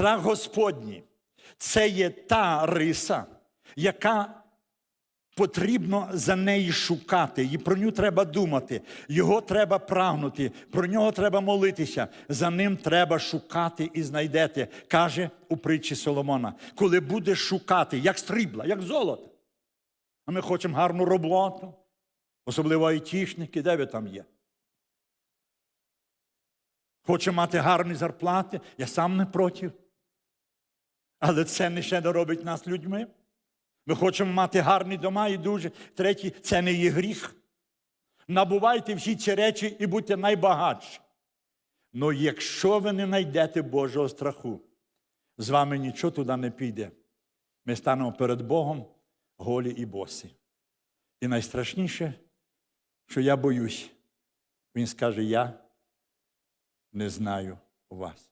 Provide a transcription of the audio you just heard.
Страх Господній це є та риса, яка потрібно за неї шукати, і про нього треба думати, його треба прагнути, про нього треба молитися, за ним треба шукати і знайдете, каже у притчі Соломона. Коли будеш шукати, як срібла, як золото. А ми хочемо гарну роботу, особливо айтішники, де ви там є? Хочемо мати гарні зарплати, я сам не проти. Але це не ще не робить нас людьми. Ми хочемо мати гарні дома і дуже. Третє, це не є гріх. Набувайте всі ці речі і будьте найбагатші. Но якщо ви не знайдете Божого страху, з вами нічого туди не піде. Ми станемо перед Богом голі і босі. І найстрашніше, що я боюсь, він скаже: Я не знаю вас.